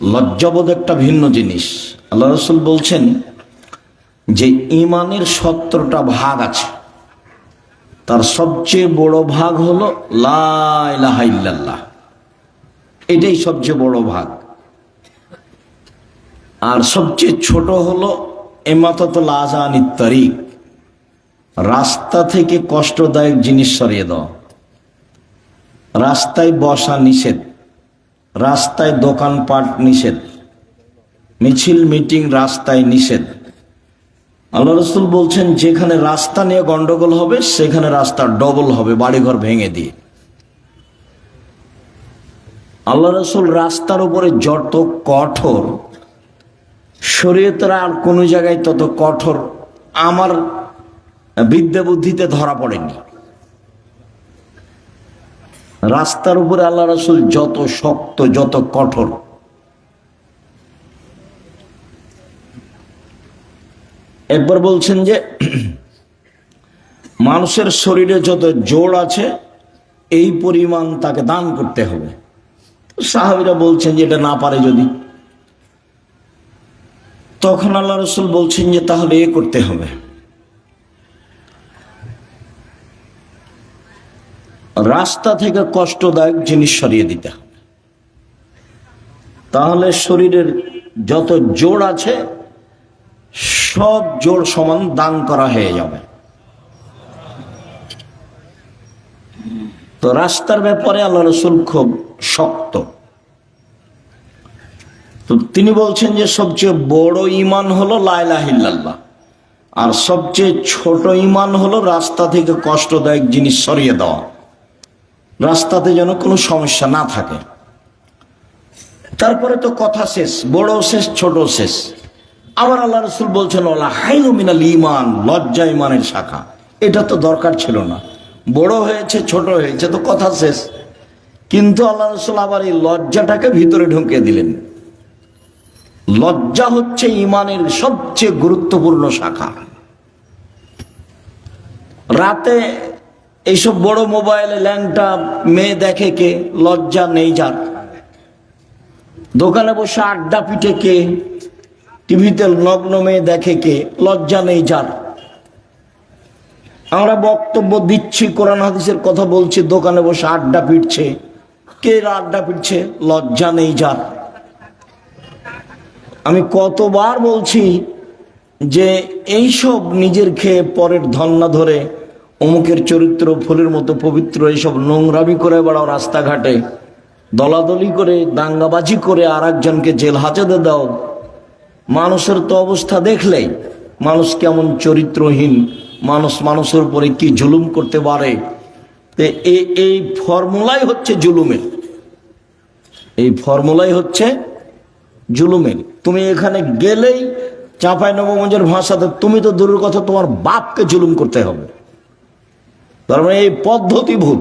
লজ্জাবোধ একটা ভিন্ন জিনিস। আল্লাহ রসুল বলছেন যে ইমানের সত্তরটা ভাগ আছে। তার সবচেয়ে বড় ভাগ হলো লাহ এটাই সবচেয়ে বড় ভাগ। আর সবচেয়ে ছোট হলো এমাততুল আজান তারিক। রাস্তা থেকে কষ্টদায়ক জিনিস সরিয়ে দাও। রাস্তায় বসা নিষেধ। রাস্তায় দোকানপাট নিষেধ। মিছিল, মিটিং রাস্তায় নিষেধ। আল্লাহ রসুল বলছেন, যেখানে রাস্তা নিয়ে গন্ডগোল হবে, সেখানে রাস্তা ডবল হবে, বাড়িঘর ভেঙে দিয়ে। আল্লাহ রসুল রাস্তার উপরে যত কঠোর, শরীয়তের আর কোনো জায়গায় তত কঠোর, আমার বিদ্যা বুদ্ধিতে ধরা পড়েনি। রাস্তার উপরে আল্লাহ রসুল যত শক্ত, যত কঠোর। একবার বলছেন যে, মানুষের শরীরে যত জোর আছে, এই পরিমাণ তাকে দান করতে হবে। সাহাবিরা বলছেন যে, এটা না পারে যদি। তখন আল্লাহ রসুল বলছেন যে, তাহলে এ করতে হবে। রাস্তা থেকে কষ্টদায়ক জিনিস সরিয়ে দিতে হবে। তাহলে শরীরের যত জোর আছে, সব জোর সমান দান করা হয়ে যাবে। তো রাস্তার ব্যাপারে আল্লাহ রসুল খুব শক্ত। তো তিনি বলছেন যে, সবচেয়ে বড় ইমান হলো লাইলাহিল্লাহ আর সবচেয়ে ছোট ইমান হলো রাস্তা থেকে কষ্টদায়ক জিনিস সরিয়ে দেওয়া। রাস্তাতে যেন কোনো সমস্যা না থাকে। তারপরে তো কথা শেষ বড় শেষ ছোট শেষ। আবার আল্লাহ রসুল বলছেন ইমান লজ্জা ইমানের শাখা। এটা তো দরকার ছিল না। বড় হয়েছে, ছোট হয়েছে, তো কথা শেষ। কিন্তু আল্লাহ রসুল আবার এই লজ্জাটাকে ভিতরে ঢুকিয়ে দিলেন। লজ্জা হচ্ছে ইমানের সবচেয়ে গুরুত্বপূর্ণ শাখা। রাতে এইসব বড় মোবাইলে ল্যাংটা মেয়ে দেখে কে? লজ্জা নেই যার। দোকানে বসে আড্ডা পিঠে কে? টিভিতে নগ্ন মেয়ে দেখে কে? লজ্জা নেই যার। আমরা বক্তব্য দিচ্ছি, কোরআন হাদিসের কথা বলছি, দোকানে বসে আড্ডা পিটছে। কে আড্ডা পিটছে? লজ্জা নেই যার। আমি কতবার বলছি যে এইসব নিজের খেয়ে পরের ধন্না ধরে অমুকের চরিত্র, ফুলের মতো পবিত্র এইসব নোংরামি করে বেড়াও রাস্তাঘাটে। দলাদলি করে, দাঙ্গাবাজি করে আর একজনকে জেল হাজতে দাও। মানুষের তো অবস্থা দেখলেই মানুষ কেমন চরিত্রহীন, মানুষ মানুষের উপরে কি জুলুম করতে পারে। এই ফর্মুলাই হচ্ছে জুলুমের। এই ফর্মুলাই হচ্ছে জুলুমের। তুমি এখানে গেলেই চাঁপাই নবগঞ্জের ভাষাতে তুমি তো দূরের কথা, তোমার বাপকে জুলুম করতে হবে। তার মানে এই পদ্ধতি ভুল।